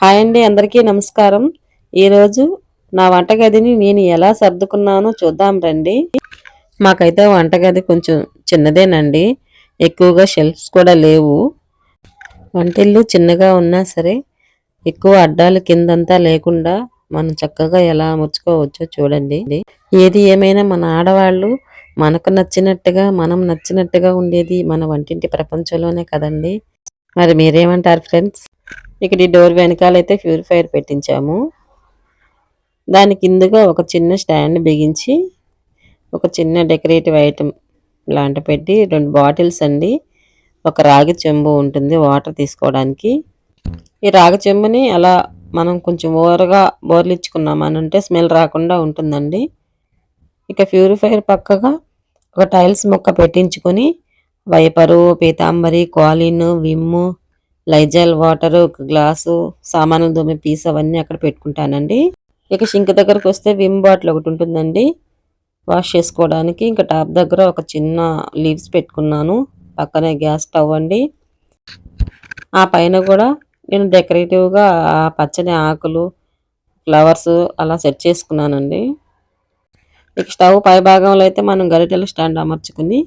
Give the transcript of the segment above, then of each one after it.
Hi అండి అందరికీ నమస్కారం. ఈరోజు నా వంటగదిని నేను ఎలా సర్దుకున్నానో చూద్దాం రండి. మాకైతే వంటగది కొంచెం చిన్నదేనండి. ఎక్కువగా షెల్ఫ్స్ కూడా లేవు. వంటిల్లు చిన్నగా ఉన్నా సరే ఎక్కువ అడ్డాలు కిందంతా లేకుండా మనం చక్కగా ఎలా అమర్చుకోవచ్చో చూడండి. ఏది ఏమైనా మన ఆడవాళ్ళు మనకు నచ్చినట్టుగా మనం నచ్చినట్టుగా ఉండేది మన వంటింటి ప్రపంచంలోనే కదండి. మరి మీరేమంటారు ఫ్రెండ్స్? ఇక్కడ ఈ డోర్ వెనకాలైతే ప్యూరిఫైర్ పెట్టించాము. దాని కిందగా ఒక చిన్న స్టాండ్ బిగించి ఒక చిన్న డెకరేటివ్ ఐటమ్ లాంటి పెట్టి రెండు బాటిల్స్ అండి. ఒక రాగి చెంబు ఉంటుంది వాటర్ తీసుకోవడానికి. ఈ రాగి చెంబుని అలా మనం కొంచెం ఓరగా బోర్లిచ్చుకున్నాం అంటే స్మెల్ రాకుండా ఉంటుందండి. ఇక ప్యూరిఫైర్ పక్కగా ఒక టైల్స్ మొక్క పెట్టించుకొని wiper Pitambari Colin Vim Lizol water ఒక గ్లాసు సామాన్లు దోమే పీస్ అవన్నీ అక్కడ పెట్టుకుంటానండి. ఇక షింక్ దగ్గరకు వస్తే విమ్ బాటిల్ ఒకటి ఉంటుందండి. వాష్ చేసుకోవడానికి ఇంకా టాప్ దగ్గర ఒక చిన్న లీవ్స్ పెట్టుకున్నాను. పక్కనే గ్యాస్ స్టవ్ అండి. ఆ పైన కూడా నేను డెకరేటివ్గా ఆ పచ్చని ఆకులు ఫ్లవర్స్ అలా సెట్ చేసుకున్నానండి. ఇక స్టవ్ పై భాగంలో అయితే మనం గరిటెల స్టాండ్ అమర్చుకుని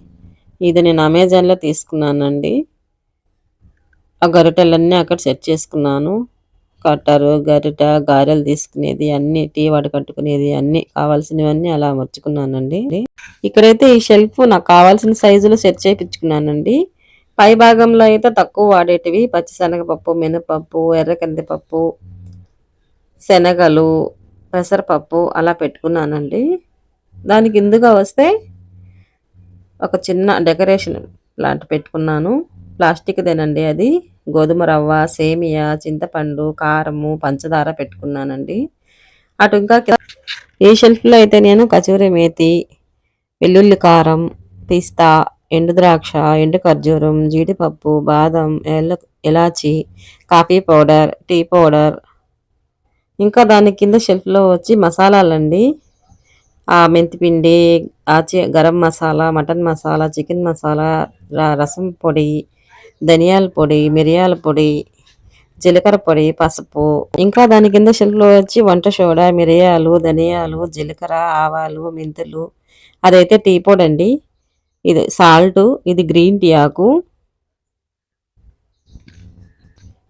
ఇది నేను అమెజాన్లో తీసుకున్నానండి. ఆ గరిటెలన్నీ అక్కడ సెట్ చేసుకున్నాను. కట్టరు గరిట గారెలు తీసుకునేది అన్ని టీ కట్టుకునేది అన్ని కావాల్సినవన్నీ అలా మర్చుకున్నానండి ఇక్కడైతే ఈ షెల్ఫ్ నాకు కావాల్సిన సైజులో సెట్ చేయించుకున్నానండి. పై భాగంలో అయితే తక్కువ వాడేటివి పచ్చిశనగపప్పు మినపప్పు ఎర్రకందిపప్పు శనగలు పెసరపప్పు అలా పెట్టుకున్నానండి. దానికి ఇందుగా వస్తే ఒక చిన్న డెకరేషన్ లాంటి పెట్టుకున్నాను. ప్లాస్టిక్దేనండి అది. గోధుమ రవ్వ సేమియా చింతపండు కారము పంచదార పెట్టుకున్నానండి. అటు ఇంకా ఏ షెల్ఫ్లో అయితే నేను కచూరి మేతి వెల్లుల్లి కారం పిస్తా ఎండు ద్రాక్ష ఎండు ఖర్జూరం జీడిపప్పు బాదం ఎల ఎలాచి కాఫీ పౌడర్ టీ పౌడర్. ఇంకా దాని కింద షెల్ఫ్లో వచ్చి మసాలాలండి. ఆ మెంతిపిండి ఆచి గరం మసాలా మటన్ మసాలా చికెన్ మసాలా రసం పొడి ధనియాల పొడి మిరియాల పొడి జీలకర్ర పొడి పసుపు. ఇంకా దాని కింద షెల్ఫ్లో వచ్చి వంట సోడా మిరియాలు ధనియాలు జీలకర్ర ఆవాలు మెంతులు. అదైతే టీ పొడి అండి. ఇది సాల్ట్ ఇది గ్రీన్ టీ ఆకు.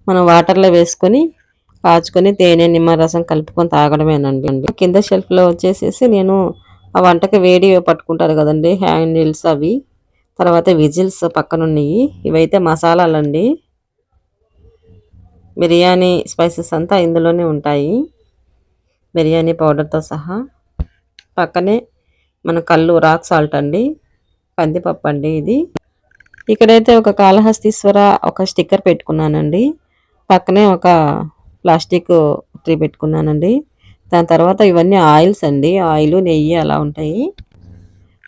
మనం వాటర్లో వేసుకొని కాచుకొని తేనె నిమ్మరసం కలుపుకొని తాగడమేనండి. కింద షెల్ఫ్లో వచ్చేసేసి నేను ఆ వంటకి వేడి పట్టుకుంటారు కదండి హ్యాండిల్స్ అవి. తర్వాత విజిల్స్ పక్కనున్నాయి. ఇవైతే ఇవైతే మసాలాలండి. బిర్యానీ స్పైసెస్ అంతా ఇందులోనే ఉంటాయి. బిర్యానీ పౌడర్తో సహా. పక్కనే మన కళ్ళు రాక్ సాల్ట్ అండి. కందిపప్పు అండి ఇది. ఇక్కడైతే ఒక కాళహస్తీశ్వర ఒక స్టిక్కర్ పెట్టుకున్నానండి. పక్కనే ఒక ప్లాస్టిక్ ట్రీ పెట్టుకున్నానండి. దాని తర్వాత ఇవన్నీ ఆయిల్స్ అండి. ఆయిల్ నెయ్యి అలా ఉంటాయి.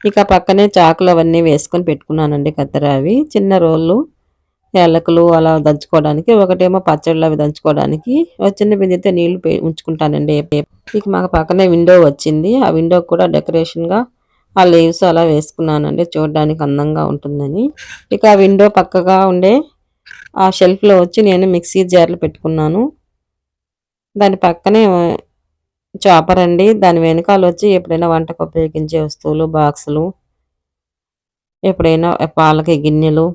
ఇక పక్కనే చాకులు అవన్నీ వేసుకొని పెట్టుకున్నానండి కత్తెర అవి. చిన్న రోళ్ళు యాలకులు అలా దంచుకోవడానికి ఒకటేమో పచ్చళ్ళు అవి దంచుకోవడానికి చిన్న బిందెతో నీళ్ళు ఉంచుకుంటానండి. ఇక మాకు పక్కనే విండో వచ్చింది. ఆ విండో కూడా డెకరేషన్గా ఆ లీవ్స్ అలా వేసుకున్నానండి. చూడడానికి అందంగా ఉంటుందని. ఇక ఆ విండో పక్కగా ఉండే ఆ షెల్ఫ్లో వచ్చి నేను మిక్సీ జార్లు పెట్టుకున్నాను. దాని పక్కనే చాపర్ అండి. దాని వెనకాల వచ్చి ఎప్పుడైనా వంటకు ఉపయోగించే వస్తువులు బాక్సులు ఎప్పుడైనా పాలకి గిన్నెలు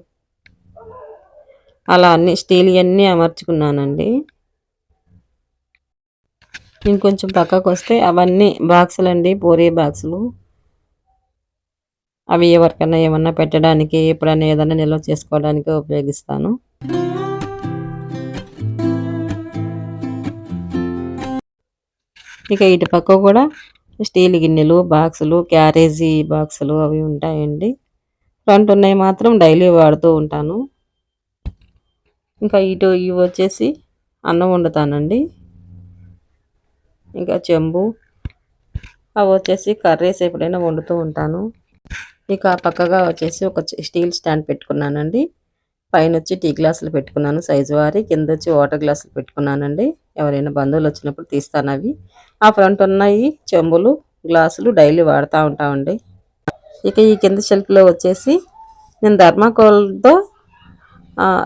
అలా అన్ని స్టీల్ అన్నీ అమర్చుకున్నానండి. ఇంకొంచెం పక్కకు వస్తే అవన్నీ బాక్సులు అండి పూరీ బాక్సులు అవి ఎవరికైనా ఏమన్నా పెట్టడానికి ఎప్పుడైనా ఏదైనా నిల్వ చేసుకోవడానికి ఉపయోగిస్తాను. ఇక ఇటు పక్క కూడా స్టీల్ గిన్నెలు బాక్సులు క్యారేజీ బాక్సులు అవి ఉంటాయండి. ఫ్రంట్ ఉన్నాయి మాత్రం డైలీ వాడుతూ ఉంటాను. ఇంకా ఇటు ఇవి వచ్చేసి అన్నం వండుతానండి. ఇంకా చెంబు అవి వచ్చేసి కర్రీస్ ఎప్పుడైనా వండుతూ ఉంటాను. ఇక పక్కగా వచ్చేసి ఒక స్టీల్ స్టాండ్ పెట్టుకున్నానండి. పైన వచ్చి టీ గ్లాసులు పెట్టుకున్నాను. సైజు వారి కింద వచ్చి వాటర్ గ్లాసులు పెట్టుకున్నానండి. ఎవరైనా బంధువులు వచ్చినప్పుడు తీస్తాను అవి. ఆ ఫ్రంట్ ఉన్నాయి చెంబులు గ్లాసులు డైలీ వాడుతూ ఉంటామండి. ఇక ఈ కింద షెల్ఫ్లో వచ్చేసి నేను ధర్మాకోల్తో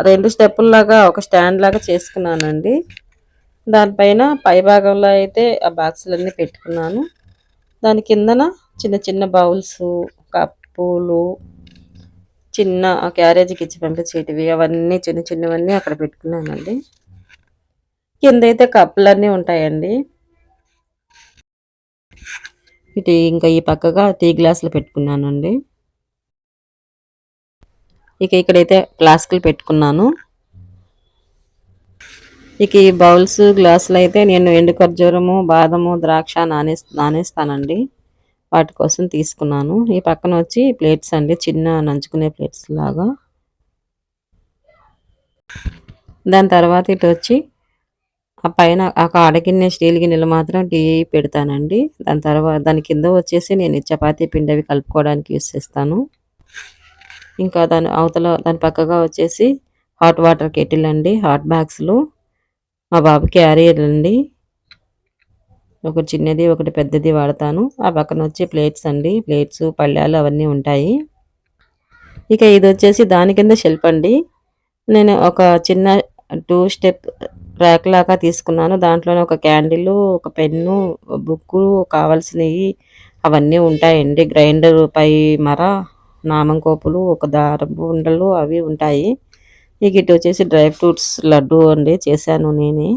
రెండు స్టెప్పుల్లాగా ఒక స్టాండ్ లాగా చేసుకున్నానండి. దానిపైన పై భాగంలో అయితే ఆ బాక్సులన్నీ పెట్టుకున్నాను. దాని కిందన చిన్న చిన్న బౌల్స్ కప్పులు చిన్న క్యారేజీకి ఇచ్చి పంపించేటివి అవన్నీ చిన్న చిన్నవన్నీ అక్కడ పెట్టుకున్నానండి. కింద అయితే కప్పులన్నీ ఉంటాయండి. ఇటు ఇంకా ఈ పక్కగా టీ గ్లాసులు పెట్టుకున్నానండి. ఇక ఇక్కడైతే ప్లాస్కులు పెట్టుకున్నాను. ఇక ఈ బౌల్స్ గ్లాసులు అయితే నేను ఎండు ఖర్జూరము బాదము ద్రాక్ష నానే నానేస్తానండి. వాటి కోసం తీసుకున్నాను. ఈ పక్కన వచ్చి ప్లేట్స్ అండి చిన్న నంచుకునే ప్లేట్స్ లాగా. దాని తర్వాత ఇటు వచ్చి ఆ పైన ఆ కాడగిన్నె స్టీల్ గిన్నెలు మాత్రం టీ పెడతానండి. దాని తర్వాత దాని కింద వచ్చేసి నేను చపాతీ పిండి అవి కలుపుకోవడానికి యూస్ చేస్తాను. ఇంకా దాని అవతల దాని పక్కగా వచ్చేసి హాట్ వాటర్ కెటిల్ అండి హాట్ బ్యాగ్స్లు మా బాబు క్యారియర్ అండి. ఒకటి చిన్నది ఒకటి పెద్దది వాడతాను. ఆ పక్కన వచ్చి ప్లేట్స్ అండి ప్లేట్స్ పళ్ళాలు అవన్నీ ఉంటాయి. ఇక ఇది వచ్చేసి దాని కింద షెల్ఫ్ అండి. నేను ఒక చిన్న టూ స్టెప్ ర్యాక్ లాగా తీసుకున్నాను. దాంట్లోనే ఒక క్యాండిల్ ఒక పెన్ను బుక్కు కావాల్సినవి అవన్నీ ఉంటాయండి. గ్రైండర్ పై మర నామంకోపులు ఒక దారపు ఉండలు అవి ఉంటాయి. ఇక ఇటు వచ్చేసి డ్రై ఫ్రూట్స్ లడ్డు అండి చేశాను నేనే.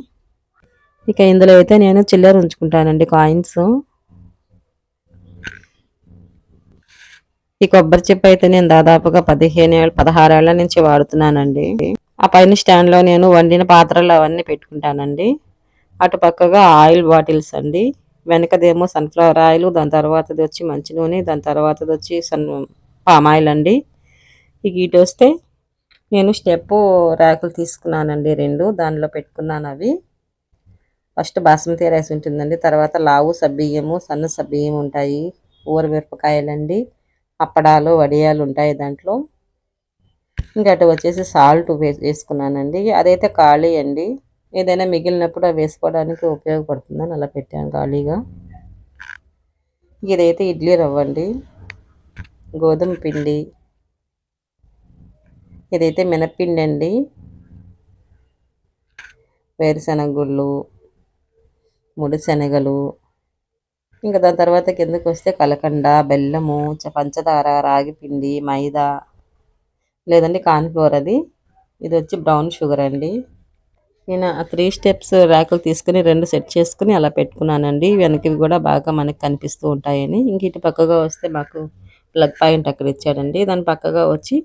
ఇక ఇందులో అయితే నేను చిల్లర ఉంచుకుంటానండి కాయిన్స్. ఈ కొబ్బరి చెప్పు అయితే నేను దాదాపుగా పదిహేను ఏళ్ళు ఏళ్ళ నుంచి వాడుతున్నానండి. ఆ పైన స్టాండ్లో నేను వండిన పాత్రలు అవన్నీ పెట్టుకుంటానండి. అటు పక్కగా ఆయిల్ బాటిల్స్ అండి. వెనకదేమో సన్ఫ్లవర్ ఆయిల్ దాని తర్వాతది వచ్చి మంచి నూనె దాని తర్వాతది వచ్చి సన్ పామ్ ఆయిల్ అండి. ఇక ఇటు వస్తే నేను స్టెప్ ర్యాకులు తీసుకున్నానండి రెండు దానిలో పెట్టుకున్నాను అవి. ఫస్ట్ బాస్మతి రైస్ ఉంటుందండి తర్వాత లావు సబ్బియ్యము సన్న సబ్బియ్యం ఉంటాయి ఊరమిరపకాయలండి అప్పడాలు వడియాలు ఉంటాయి దాంట్లో. ఇంకా అటు వచ్చేసి సాల్ట్ వేసుకున్నానండి. అదైతే ఖాళీ అండి. ఏదైనా మిగిలినప్పుడు అవి వేసుకోవడానికి ఉపయోగపడుతుందని అలా పెట్టాను ఖాళీగా. ఇదైతే ఇడ్లీ రవ్వ అండి. గోధుమ పిండి. ఇదైతే మినప్పిండి అండి. వేరుశనగ గుళ్ళు ముడిశనగలు. ఇంకా దాని తర్వాత కిందకు వస్తే కలకండ బెల్లము పంచదార రాగి పిండి మైదా. లేదండి కార్న్ఫ్లోర్ అది. ఇది వచ్చి బ్రౌన్ షుగర్ అండి. నేను ఆ త్రీ స్టెప్స్ ర్యాకులు తీసుకుని రెండు సెట్ చేసుకుని అలా పెట్టుకున్నానండి. వెనకవి కూడా బాగా మనకి కనిపిస్తూ ఉంటాయని. ఇంక ఇటు పక్కగా వస్తే మాకు ప్లగ్ పాయింట్ అక్కడ ఇచ్చాడండి. దాని పక్కగా వచ్చి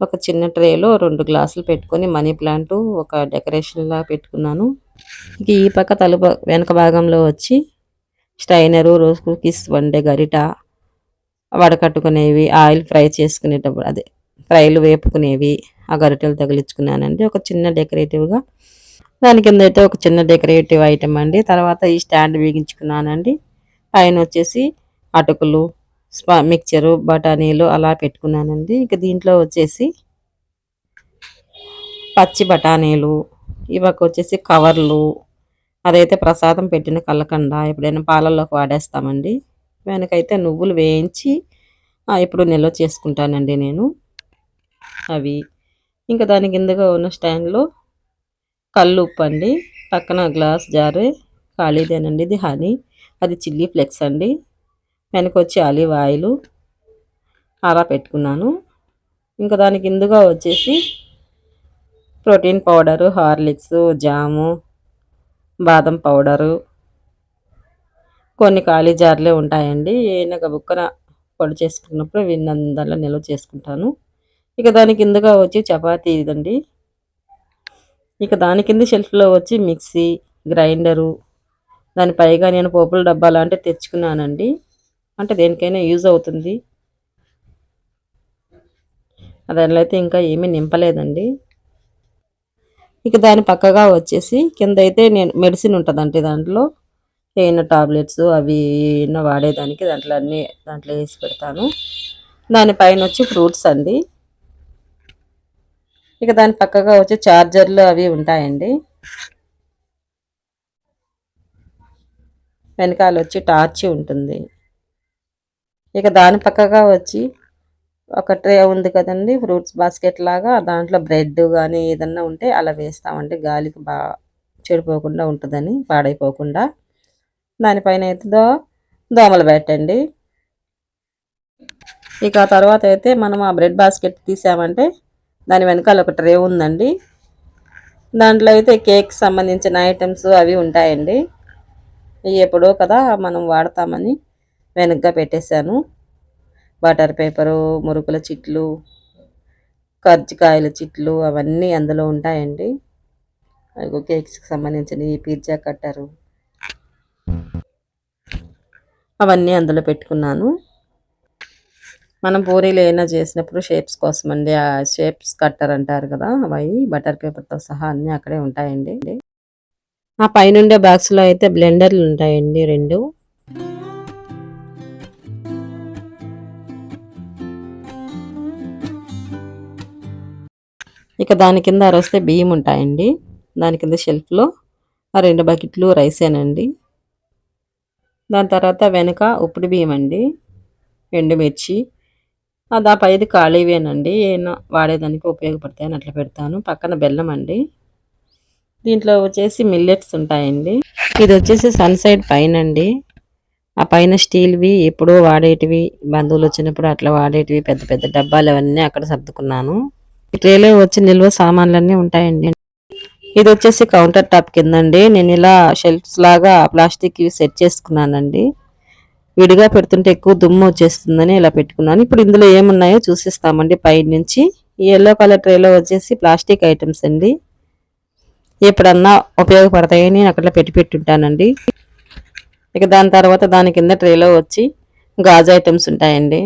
ఒక చిన్న ట్రేలో రెండు గ్లాసులు పెట్టుకొని మనీ ప్లాంట్ ఒక డెకరేషన్లా పెట్టుకున్నాను. ఇక ఈ పక్క తలుపు వెనక భాగంలో వచ్చి స్టైనరు రోజ్ కుకీస్ వండే గరిట వడకట్టుకునేవి ఆయిల్ ఫ్రై చేసుకునేటప్పుడు అదే ఫ్రైలు వేపుకునేవి ఆ గరిటెలు తగిలించుకున్నానండి. ఒక చిన్న డెకరేటివ్గా దాని కింద అయితే ఒక చిన్న డెకరేటివ్ ఐటెం అండి. తర్వాత ఈ స్టాండ్ బిగించుకున్నానండి పైన వచ్చేసి అటుకులు స్పా మిక్చరు బఠానీలు అలా పెట్టుకున్నానండి. ఇక దీంట్లో వచ్చేసి పచ్చి బఠానీలు ఇవకి వచ్చేసి కవర్లు అదైతే ప్రసాదం పెట్టిన కళ్ళకండ ఎప్పుడైనా పాలల్లోకి వాడేస్తామండి. వెనకైతే నువ్వులు వేయించి ఇప్పుడు నిల్వ చేసుకుంటానండి నేను. అవి. ఇంకా దాని కిందగా ఉన్న స్టాండ్లో కళ్ళు ఉప్పు అండి పక్కన గ్లాస్ జారే ఖాళీదేనండి ఇది హనీ. అది చిల్లీ ఫ్లెక్స్ అండి. వెనక వచ్చి ఆలివ్ ఆయిల్ అలా పెట్టుకున్నాను. ఇంకా దాని కిందగా వచ్చేసి ప్రోటీన్ పౌడరు హార్లిక్స్ జాము బాదం పౌడరు. కొన్ని ఖాళీ జార్లే ఉంటాయండి. ఏనక బుక్కన పొడి చేసుకున్నప్పుడు విన్నందల్లా నిల్వ చేసుకుంటాను. ఇక దాని కిందగా వచ్చి చపాతీ ఇదండి. ఇక దాని కింద షెల్ఫ్లో వచ్చి మిక్సీ గ్రైండరు దాని పైగా నేను పోపుల డబ్బా లాంటివి తెచ్చుకున్నానండి. అంటే దేనికైనా యూజ్ అవుతుంది. దానిలో అయితే ఇంకా ఏమీ నింపలేదండి. ఇక దాని పక్కగా వచ్చేసి కింద అయితే నేను మెడిసిన్ ఉంటుందండి దాంట్లో. ఏమైనా టాబ్లెట్స్ అవి ఏమైనా వాడేదానికి దాంట్లో అన్నీ దాంట్లో వేసి పెడతాను. దానిపైన వచ్చి ఫ్రూట్స్ అండి. ఇక దాని పక్కగా వచ్చి చార్జర్లు అవి ఉంటాయండి. వెనకాల వచ్చి టార్చ్ ఉంటుంది. ఇక దాని పక్కగా వచ్చి ఒక ట్రే ఉంది కదండి ఫ్రూట్స్ బాస్కెట్ లాగా దాంట్లో బ్రెడ్ కానీ ఏదన్నా ఉంటే అలా వేస్తామండి. గాలికి బాగా చెడిపోకుండా ఉంటుందని పాడైపోకుండా. దానిపైన అయితే దో దోమలు పెట్టండి ఇక తర్వాత అయితే మనం ఆ బ్రెడ్ బాస్కెట్ తీసామంటే దాని వెనకాల ఒక ట్రే ఉందండి. దాంట్లో అయితే కేక్ సంబంధించిన ఐటమ్స్ అవి ఉంటాయండి. ఎప్పుడో కదా మనం వాడతామని వెనక్గా పెట్టేశాను. బటర్ పేపరు మురుకుల చిట్లు కర్జికాయల చిట్లు అవన్నీ అందులో ఉంటాయండి. కేక్స్కి సంబంధించిన పిజ్జా కట్టరు. అవన్నీ అందులో పెట్టుకున్నాను. మనం పూరీలు ఏమైనా చేసినప్పుడు షేప్స్ కోసం అండి ఆ షేప్స్ కట్టర్ అంటారు కదా అవి బటర్ పేపర్తో సహా అన్నీ అక్కడే ఉంటాయండి. ఆ పైనుండే బాక్స్లో అయితే బ్లెండర్లు ఉంటాయండి రెండు. ఇక దాని కింద అరొస్తే బియ్యం ఉంటాయండి. దాని కింద షెల్ఫ్లో ఆ రెండు బకెట్లు రైసేనండి. దాని తర్వాత వెనుక ఉప్పుడు బియ్యం అండి ఎండుమిర్చి అది ఆ పైది ఖాళీవేనండి. ఏమో వాడేదానికి ఉపయోగపడతాయని అట్లా పెడతాను. పక్కన బెల్లం అండి. దీంట్లో వచ్చేసి మిల్లెట్స్ ఉంటాయండి. ఇది వచ్చేసి సన్ సైడ్ పైన అండి ఆ పైన స్టీల్వి ఎప్పుడో వాడేటివి బంధువులు వచ్చినప్పుడు అట్లా వాడేటివి పెద్ద పెద్ద డబ్బాలు అవన్నీ అక్కడ సర్దుకున్నాను. ట్రేలో వచ్చి నిల్వ సామాన్లన్నీ ఉంటాయండి. ఇది వచ్చేసి కౌంటర్ టాప్ కిందండి. నేను ఇలా షెల్ఫ్స్ లాగా ప్లాస్టిక్ సెట్ చేసుకున్నానండి. విడిగా పెడుతుంటే ఎక్కువ దుమ్ము వచ్చేస్తుందని ఇలా పెట్టుకున్నాను. ఇప్పుడు ఇందులో ఏమున్నాయో చూసిస్తామండి పైన నుంచి. ఈ ఎల్లో కలర్ ట్రేలో వచ్చేసి ప్లాస్టిక్ ఐటమ్స్ అండి. ఎప్పుడన్నా ఉపయోగపడతాయని అక్కడ పెట్టి పెట్టుంటానండి. ఇక దాని తర్వాత దాని కింద ట్రేలో వచ్చి గాజు ఐటమ్స్ ఉంటాయండి.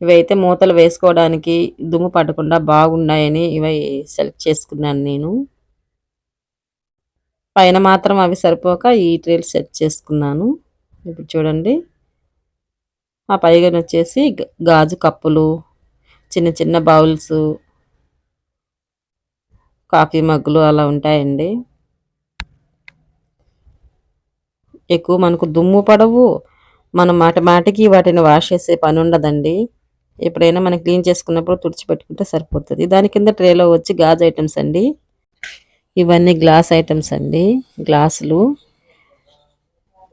ఇవైతే మూతలు వేసుకోవడానికి దుమ్ము పడకుండా బాగున్నాయని ఇవి సెలెక్ట్ చేసుకున్నాను నేను. పైన మాత్రం అవి సరిపోక ఈ ట్రేలు సెట్ చేసుకున్నాను. ఇప్పుడు చూడండి. ఆ పైగా వచ్చేసి గాజు కప్పులు చిన్న చిన్న బౌల్స్ కాఫీ మగ్గులు అలా ఉంటాయండి. ఎక్కువ మనకు దుమ్ము పడవు. మనం మాట మాటికి వాటిని వాష్ చేసే పని ఉండదండి. ఎప్పుడైనా మనం క్లీన్ చేసుకున్నప్పుడు తుడిచిపెట్టుకుంటే సరిపోతుంది. దాని కింద ట్రేలో వచ్చి గాజు ఐటమ్స్ అండి. ఇవన్నీ గ్లాస్ ఐటమ్స్ అండి. గ్లాసులు.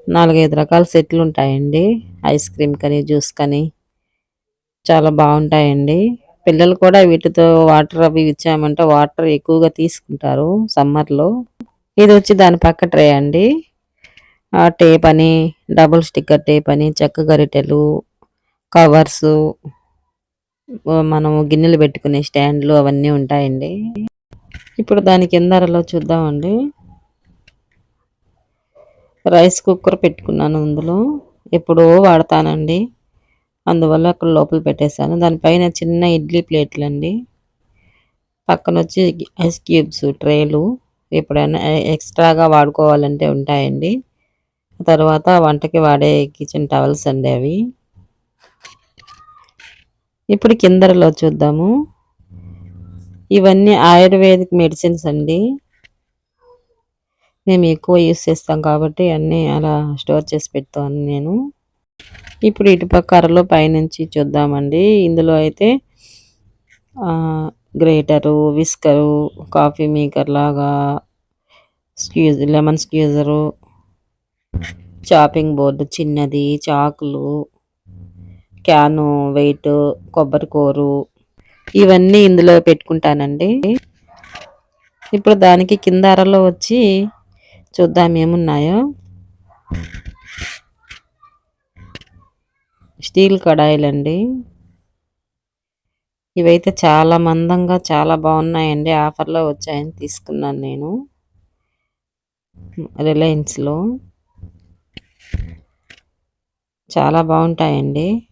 నాలుగైదు రకాల సెట్లు ఉంటాయండి ఐస్ క్రీమ్ కానీ జ్యూస్ కానీ చాలా బాగుంటాయండి పిల్లలు కూడా వీటితో వాటర్ అవి ఇచ్చామంటే వాటర్ ఎక్కువగా తీసుకుంటారు సమ్మర్లో. ఇది వచ్చి దాని పక్క ట్రే అండి. టేప్ అని డబుల్ స్టిక్కర్ టేప్ అని చెక్క గరిటెలు కవర్స్ మనం గిన్నెలు పెట్టుకునే స్టాండ్లు అవన్నీ ఉంటాయండి. ఇప్పుడు దాని కిందరలో చూద్దామండి. రైస్ కుక్కర్ పెట్టుకున్నాను అందులో. ఎప్పుడో వాడతానండి. అందువల్ల అక్కడ లోపల పెట్టేశాను. దానిపైన చిన్న ఇడ్లీ ప్లేట్లు అండి పక్కన వచ్చి ఐస్ క్యూబ్స్ ట్రేలు ఎప్పుడైనా ఎక్స్ట్రాగా వాడుకోవాలంటే ఉంటాయండి. తర్వాత వంటకి వాడే కిచెన్ టవల్స్ అండి అవి. ఇప్పుడు కిందరలో చూద్దాము. ఇవన్నీ ఆయుర్వేదిక్ మెడిసిన్స్ అండి. మేము ఎక్కువ యూస్ చేస్తాం కాబట్టి అన్నీ అలా స్టోర్ చేసి పెడతాను నేను. ఇప్పుడు ఇటుపక్క అరలో పైనుంచి చూద్దామండి. ఇందులో అయితే గ్రేటరు విస్కరు కాఫీ మేకర్ లాగా squeeze lemon squeezer chopping board చిన్నది చాకులు క్యాను వెయిట్ కొబ్బరి కూరు ఇవన్నీ ఇందులో పెట్టుకుంటానండి. ఇప్పుడు దానికి కింద అరలో వచ్చి చూద్దాం ఏమున్నాయో. స్టీల్ కడాయిలండి. ఇవైతే చాలా మందంగా చాలా బాగున్నాయండి. ఆఫర్లో వచ్చాయని తీసుకున్నాను నేను. రిలయన్స్లో. చాలా బాగుంటాయండి.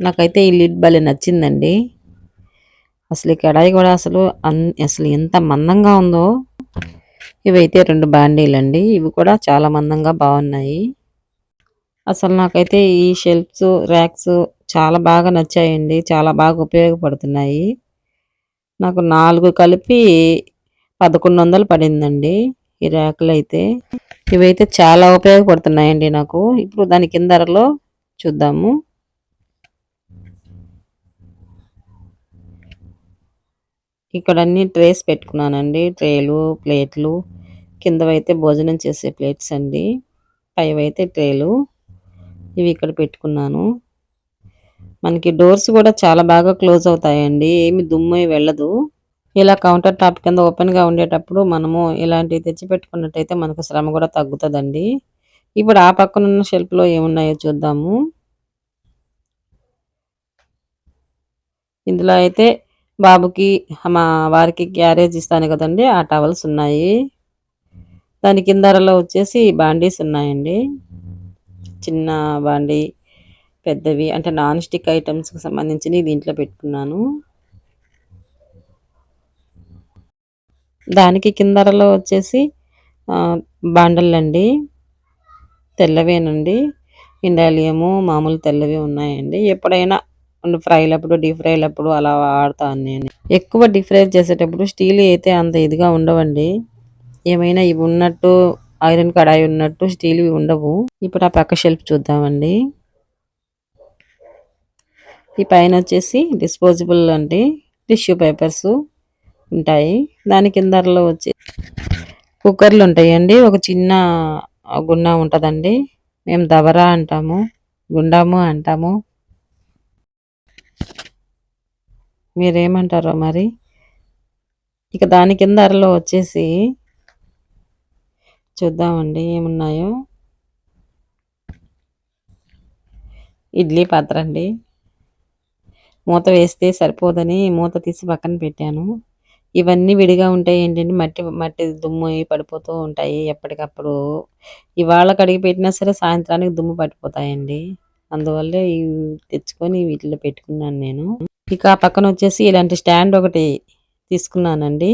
నాకైతే ఈ లిడ్ భలే నచ్చిందండి. అసలు ఈ కడాయి కూడా అసలు అసలు ఎంత మందంగా ఉందో. ఇవైతే రెండు బాండీలు అండి ఇవి కూడా చాలా మందంగా బాగున్నాయి. అసలు నాకైతే ఈ షెల్ఫ్స్ ర్యాక్స్ చాలా బాగా నచ్చాయండి. చాలా బాగా ఉపయోగపడుతున్నాయి. నాకు నాలుగు కలిపి పదకొండు వందలు పడిందండి ఈ ర్యాకులు అయితే ఇవైతే చాలా ఉపయోగపడుతున్నాయండి నాకు. ఇప్పుడు దాని కిందరలో చూద్దాము. ఇక్కడ అన్ని ట్రేస్ పెట్టుకున్నానండి. ట్రేలు ప్లేట్లు. కిందవైతే భోజనం చేసే ప్లేట్స్ అండి. పైవైతే ట్రేలు. ఇవి ఇక్కడ పెట్టుకున్నాను. మనకి డోర్స్ కూడా చాలా బాగా క్లోజ్ అవుతాయండి. ఏమి దుమ్ము వెళ్ళదు. ఇలా కౌంటర్ టాప్ కింద ఓపెన్గా ఉండేటప్పుడు మనము ఇలాంటివి తెచ్చి పెట్టుకున్నట్టయితే మనకు శ్రమ కూడా తగ్గుతుందండి. ఇప్పుడు ఆ పక్కన ఉన్న షెల్ఫ్లో ఏమున్నాయో చూద్దాము. ఇందులో అయితే బాబుకి మా వారికి క్యారేజ్ ఇస్తాను కదండి ఆ టవల్స్ ఉన్నాయి. దాని కిందరలో వచ్చేసి బాండీస్ ఉన్నాయండి. చిన్న బాండీ పెద్దవి అంటే నాన్ స్టిక్ ఐటమ్స్కి సంబంధించినవి దీంట్లో పెట్టుకున్నాను. దానికి కిందరలో వచ్చేసి బాండళ్ళండి తెల్లవేనండి. ఇండాలియము మామూలు తెల్లవి ఉన్నాయండి. ఎప్పుడైనా ఫ్రైలప్పుడు డీప్ ఫ్రైలప్పుడు అలా వాడతాను నేను. ఎక్కువ డీప్ ఫ్రై చేసేటప్పుడు స్టీల్ అయితే అంత ఇదిగా ఉండవండి. ఏమైనా ఇవి ఉన్నట్టు ఐరన్ కడాయి ఉన్నట్టు స్టీల్ ఉండవు. ఇప్పుడు ఆ పక్క షెల్ఫ్ చూద్దామండి. ఈ పైన వచ్చేసి డిస్పోజబుల్ అండి. టిష్యూ పేపర్స్ ఉంటాయి. దాని కిందలో వచ్చి కుక్కర్లు ఉంటాయండి. ఒక చిన్న గుండా ఉంటుందండి. మేము దబరా అంటాము గుండాము అంటాము. మీరేమంటారో మరి? ఇక దాని కింద అరలో వచ్చేసి చూద్దామండి ఏమున్నాయో. ఇడ్లీ పాత్ర అండి. మూత వేస్తే సరిపోదని మూత తీసి పక్కన పెట్టాను. ఇవన్నీ విడిగా ఉంటాయి ఏంటంటే మట్టి మట్టి దుమ్ము పడిపోతూ ఉంటాయి ఎప్పటికప్పుడు. ఇవాళ కడిగి పెట్టినా సరే సాయంత్రానికి దుమ్ము పట్టిపోతాయండి. అందువల్ల ఇవి తెచ్చుకొని వీటిలో పెట్టుకున్నాను నేను. ఇక పక్కన వచ్చేసి ఇలాంటి స్టాండ్ ఒకటి తీసుకున్నానండి.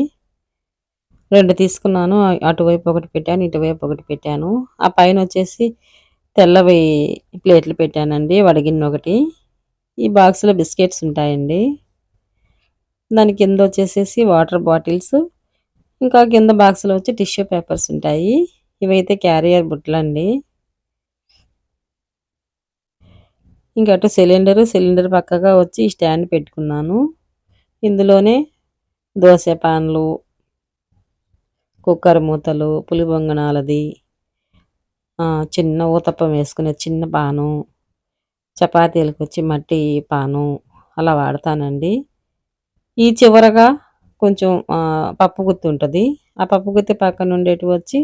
రెండు తీసుకున్నాను అటువైపు ఒకటి పెట్టాను ఇటువైపు ఒకటి పెట్టాను. ఆ పైన వచ్చేసి తెల్లవి ప్లేట్లు పెట్టానండి వడగిన్న ఒకటి. ఈ బాక్స్లో బిస్కెట్స్ ఉంటాయండి. దాని కింద వచ్చేసేసి వాటర్ బాటిల్స్. ఇంకా కింద బాక్స్లో వచ్చి టిష్యూ పేపర్స్ ఉంటాయి. ఇవైతే క్యారియర్ బుట్టలండి. ఇంకా అటు సిలిండరు సిలిండర్ పక్కగా వచ్చి స్టాండ్ పెట్టుకున్నాను. ఇందులోనే దోశ పాన్లు కుక్కర్ మూతలు పులిబొంగనాలది చిన్న ఊతప్పం వేసుకునే చిన్న పాను చపాతీలకు వచ్చి మట్టి పాను అలా వాడతానండి. ఈ చివరగా కొంచెం పప్పు గుత్తి ఉంటుంది. ఆ పప్పు గుత్తి పక్కన ఉండేటివి వచ్చి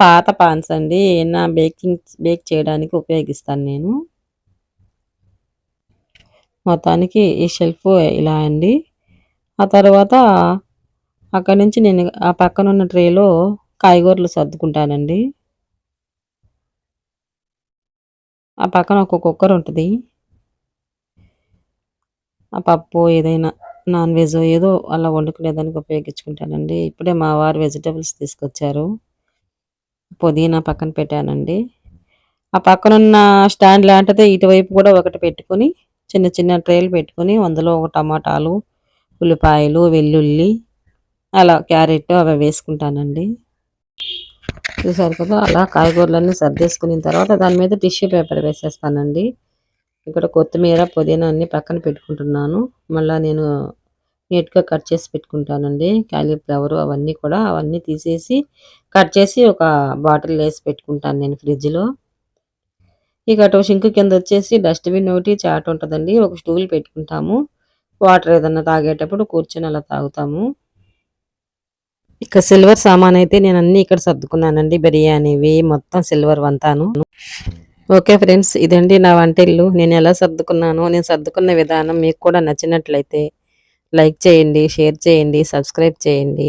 పాత పాన్స్ అండి. ఏమైనా బేకింగ్ బేక్ చేయడానికి ఉపయోగిస్తాను నేను. మొత్తానికి ఈ షెల్ఫ్ ఇలా అండి. ఆ తర్వాత అక్కడి నుంచి నేను ఆ పక్కన ఉన్న ట్రేలో కాయగూరలు సర్దుకుంటానండి. ఆ పక్కన ఒక కుక్కర్ ఉంటుంది. ఆ పప్పు ఏదైనా నాన్ వెజ్ ఏదో అలా వండుకునేదానికి ఉపయోగించుకుంటానండి. ఇప్పుడే మా వారు వెజిటబుల్స్ తీసుకొచ్చారు. పుదీనా పక్కన పెట్టానండి. ఆ పక్కనున్న స్టాండ్ లాంటిదే ఇటువైపు కూడా ఒకటి పెట్టుకొని చిన్న చిన్న ట్రేలు పెట్టుకుని అందులో ఒక టమాటాలు ఉల్లిపాయలు వెల్లుల్లి అలా క్యారెట్ అవి వేసుకుంటానండి. చూసారు కదా అలా కాయగూరలన్నీ సర్దేసుకున్న తర్వాత దాని మీద టిష్యూ పేపర్ వేసేస్తానండి. ఇక్కడ కొత్తిమీర పుదీనా అన్ని పక్కన పెట్టుకుంటున్నాను. మళ్ళీ నేను నీట్గా కట్ చేసి పెట్టుకుంటానండి. క్యాలీఫ్లవర్ అవన్నీ కూడా అవన్నీ తీసేసి కట్ చేసి ఒక బాటిల్ వేసి పెట్టుకుంటాను నేను ఫ్రిడ్జ్లో. ఇక అటు కింద వచ్చేసి డస్ట్బిన్ ఒకటి చాట్ ఉంటుందండి. ఒక స్టూల్ పెట్టుకుంటాము. వాటర్ ఏదన్నా తాగేటప్పుడు కూర్చొని అలా తాగుతాము. ఇక సిల్వర్ సామాన్ అయితే నేను అన్ని ఇక్కడ సర్దుకున్నానండి. బిర్యానీవి మొత్తం సిల్వర్ వంతాను. ఓకే ఫ్రెండ్స్ ఇదండి నా వంటిల్లు. నేను ఎలా సర్దుకున్నాను నేను సర్దుకున్న విధానం మీకు కూడా నచ్చినట్లయితే లైక్ చేయండి షేర్ చేయండి సబ్స్క్రైబ్ చేయండి.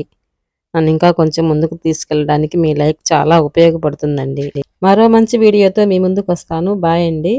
నన్ను ఇంకా కొంచెం ముందుకు తీసుకెళ్ళడానికి మీ లైక్ చాలా ఉపయోగపడుతుందండి. మరో మంచి వీడియోతో మీ ముందుకు వస్తాను బాయ్ అండి.